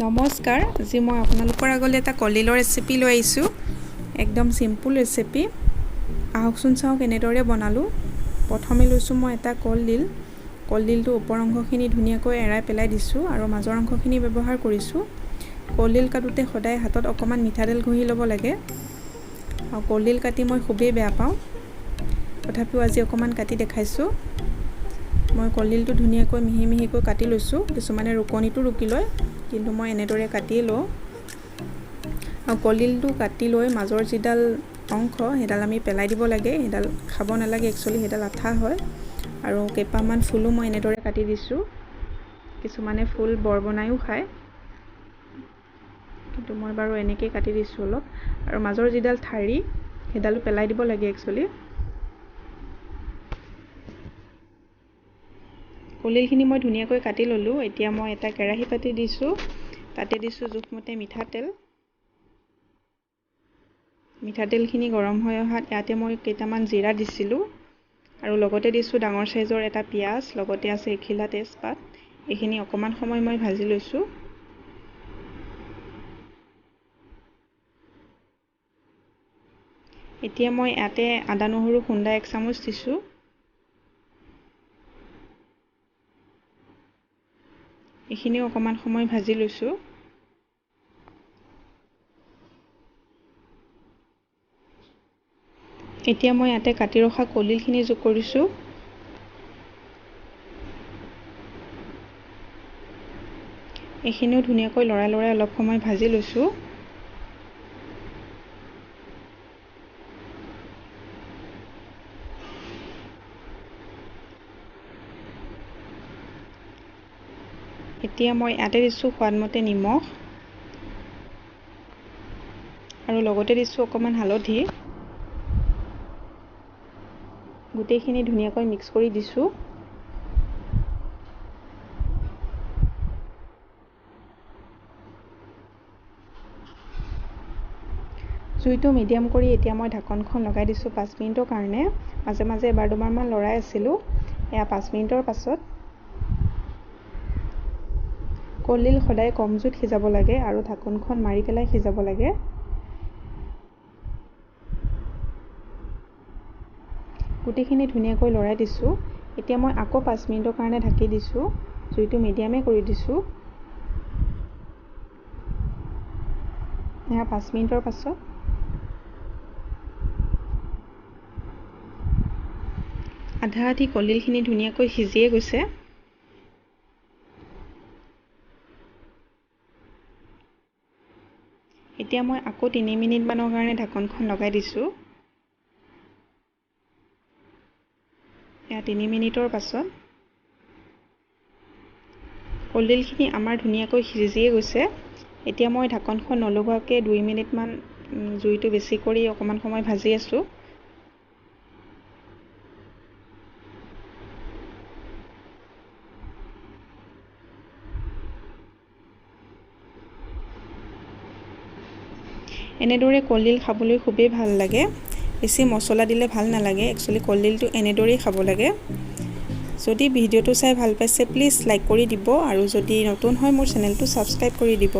নমস্কাৰ আজি মই আপোনালোকৰ আগলৈ এটা কলডিলৰ ৰেচিপি লৈ আহিছোঁ। একদম চিম্পুল ৰেচিপি আহকচোন চাওঁ কেনেদৰে বনালোঁ। প্ৰথমে লৈছোঁ মই এটা কলডিল। কলডিলটো ওপৰ অংশখিনি ধুনীয়াকৈ এৰাই পেলাই দিছোঁ আৰু মাজৰ অংশখিনি ব্যৱহাৰ কৰিছোঁ। কলডিল কাটোতে সদায় হাতত অকণমান মিঠাতেল ঘঁহি ল'ব লাগে। আৰু কলডিল কাটি মই খুবেই বেয়া পাওঁ। তথাপিও আজি অকণমান কাটি দেখাইছোঁ। মই কলডিলটো ধুনীয়াকৈ মিহি মিহিকৈ কাটি লৈছোঁ। কিছুমানে ৰুকনিটো ৰুকি লয়। কিন্তু মই এনেদৰে কাটিয়ে লওঁ। আৰু কলডিলটো কাটি লৈ মাজৰ যিডাল অংশ সেইডাল আমি পেলাই দিব লাগে। সেইডাল খাব নালাগে একচুৱেলি সেইডাল আঠা হয়। আৰু কেইপাহমান ফুলো মই এনেদৰে কাটি দিছোঁ। কিছুমানে ফুল বৰ বনায়ো খায়। কিন্তু মই বাৰু এনেকৈয়ে কাটি দিছোঁ অলপ। আৰু মাজৰ যিডাল ঠাৰি সেইডালো পেলাই দিব লাগে একচুৱেলি কলডিলখিনি মই ধুনীয়াকৈ কাটি ল'লোঁ। এতিয়া মই এটা কেৰাহী পাতি দিছোঁ। তাতে দিছোঁ জোখমতে মিঠাতেল। মিঠাতেলখিনি গৰম হৈ অহাত ইয়াতে মই কেইটামান জিৰা দিছিলোঁ। আৰু লগতে দিছোঁ ডাঙৰ চাইজৰ এটা পিঁয়াজ লগতে আছে এখিলা তেজপাত। এইখিনি অকণমান সময় মই ভাজি লৈছোঁ। এতিয়া মই ইয়াতে আদা নহৰু খুন্দা এক চামুচ দিছোঁ। এইখিনিও অকণমান সময় ভাজি লৈছোঁ। এতিয়া মই ইয়াতে কাটি ৰখা কলডিলখিনি যোগ কৰিছোঁ। এইখিনিও ধুনীয়াকৈ লৰাই লৰাই অলপ সময় ভাজি লৈছোঁ। এতিয়া মই ইয়াতে দিছোঁ সোৱাদমতে নিমখ। আৰু লগতে দিছোঁ অকণমান হালধি। গোটেইখিনি ধুনীয়াকৈ মিক্স কৰি দিছোঁ। জুইটো মিডিয়াম কৰি এতিয়া মই ঢাকনখন লগাই দিছোঁ পাঁচ মিনিটৰ কাৰণে। মাজে মাজে এবাৰ দুবাৰমান লৰাই আছিলোঁ। এয়া পাঁচ মিনিটৰ পাছত। কলডিল সদায় কম জুইত সিজাব লাগে আৰু ঢাকোনখন মাৰি পেলাই সিজাব লাগে। গোটেইখিনি ধুনীয়াকৈ লৰাই দিছোঁ। এতিয়া মই আকৌ পাঁচ মিনিটৰ কাৰণে ঢাকি দিছোঁ। জুইটো মিডিয়ামেই কৰি দিছোঁ। এয়া পাঁচ মিনিটৰ পাছত। আধা আধি কলডিলখিনি ধুনীয়াকৈ সিজিয়ে গৈছে। এতিয়া মই আকৌ তিনি মিনিটমানৰ কাৰণে ঢাকনখন লগাই দিছোঁ। এয়া তিনি মিনিটৰ পাছত। কলডিলখিনি আমাৰ ধুনীয়াকৈ সিজিয়ে গৈছে। এতিয়া মই ঢাকনখন নলগোৱাকৈ দুই মিনিটমান জুইটো বেছি কৰি অকণমান সময় ভাজি আছোঁ। এনেদৰে কলডিল খাবলৈ খুবেই ভাল লাগে। বেছি মছলা দিলে ভাল নালাগে। একচুৱেলি কলডিলটো এনেদৰেই খাব লাগে। যদি ভিডিঅ'টো চাই ভাল পাইছে প্লিজ লাইক কৰি দিব। আৰু যদি নতুন হয় মোৰ চেনেলটো ছাবস্ক্ৰাইব কৰি দিব।